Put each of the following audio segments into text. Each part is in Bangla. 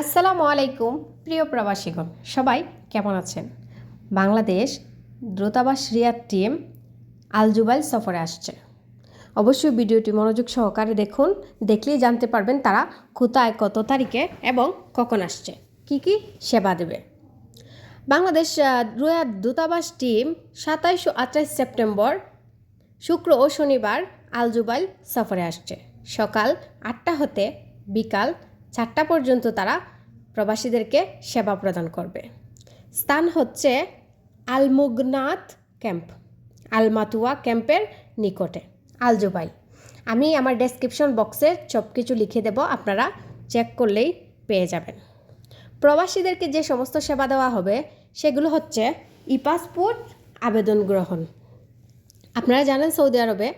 আসসালামু আলাইকুম প্রিয় প্রবাসীগণ। সবাই কেমন আছেন? বাংলাদেশ দ্রুতাবাস রিয়াদ টিম আল জুবাইল সফরে আসছে। অবশ্যই ভিডিওটি মনোযোগ সহকারে দেখুন দেখলেই জানতে পারবেন তারা কোথায় কত তারিখে এবং কখন আসছে। কি কি সেবা দেবে? বাংলাদেশ আহ, দূতাবাস টিম সাতাইশ ও আঠাইশ সেপ্টেম্বর শুক্র ও শনিবার আলজুবাইল সফরে আসছে। সকাল আটটা হতে বিকাল চারটা পর্যন্ত তারা প্রবাসীদেরকে সেবা প্রদান করবে। স্থান হচ্ছে আলমুগনাথ ক্যাম্প, আলমাতুয়া ক্যাম্পের নিকটে। আলজুবাই আমি আমার ডেসক্রিপশন বক্সে সব কিছু লিখে দেব, আপনারা চেক করলেই পেয়ে যাবেন। প্রবাসীদেরকে যে সমস্ত সেবা দেওয়া হবে, সেগুলো হচ্ছে ই পাসপোর্ট আবেদন গ্রহণ। আপনারা জানেন সৌদি আরবে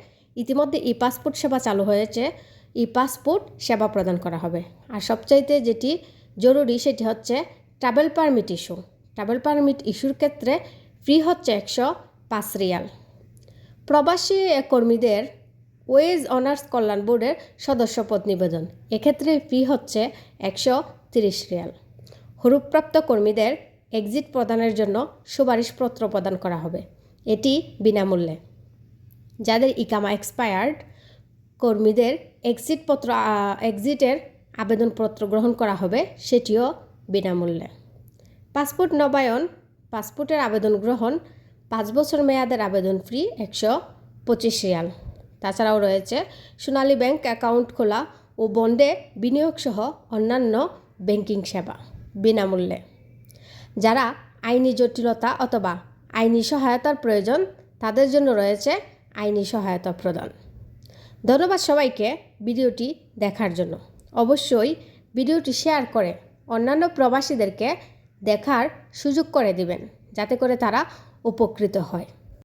ইতিমধ্যে ই পাসপোর্ট সেবা চালু হয়েছে। ই পাসপোর্ট সেবা প্রদান করা হবে। আর সবচাইতে যেটি জরুরি সেটি হচ্ছে travel permit issue travel permit ইস্যুর ক্ষেত্রে ফ্রি হচ্ছে একশো পাঁচ রিয়াল। প্রবাসী কর্মীদের ওয়েজ অনার্স কল্যাণ বোর্ডের সদস্যপদ নিবেদন। এক্ষেত্রে ফি হচ্ছে একশো তিরিশ রিয়াল। হরুপ্রাপ্ত কর্মীদের এক্সিট প্রদানের জন্য সুপারিশপত্র প্রদান করা হবে। এটি বিনামূল্যে। যাদের ইকামা এক্সপায়ার্ড কর্মীদের এক্সিট পত্র এক্সিটের আবেদনপত্র গ্রহণ করা হবে সেটিও বিনামূল্যে। পাসপোর্ট নবায়ন, পাসপোর্টের আবেদন গ্রহণ, পাঁচ বছর মেয়াদের আবেদন ফ্রি একশো পঁচিশ রিয়াল। তাছাড়াও রয়েছে সোনালী ব্যাংক অ্যাকাউন্ট খোলা ও বন্ডে বিনিয়োগ সহ অন্যান্য ব্যাংকিং সেবা বিনামূল্যে। যারা আইনি জটিলতা অথবা আইনি সহায়তার প্রয়োজন, তাদের জন্য রয়েছে আইনি সহায়তা প্রদান। ধন্যবাদ সবাইকে ভিডিওটি দেখার জন্য। অবশ্যই ভিডিওটি শেয়ার করে অন্যান্য প্রবাসীদেরকে দেখার সুযোগ করে দিবেন, যাতে করে তারা উপকৃত হয়।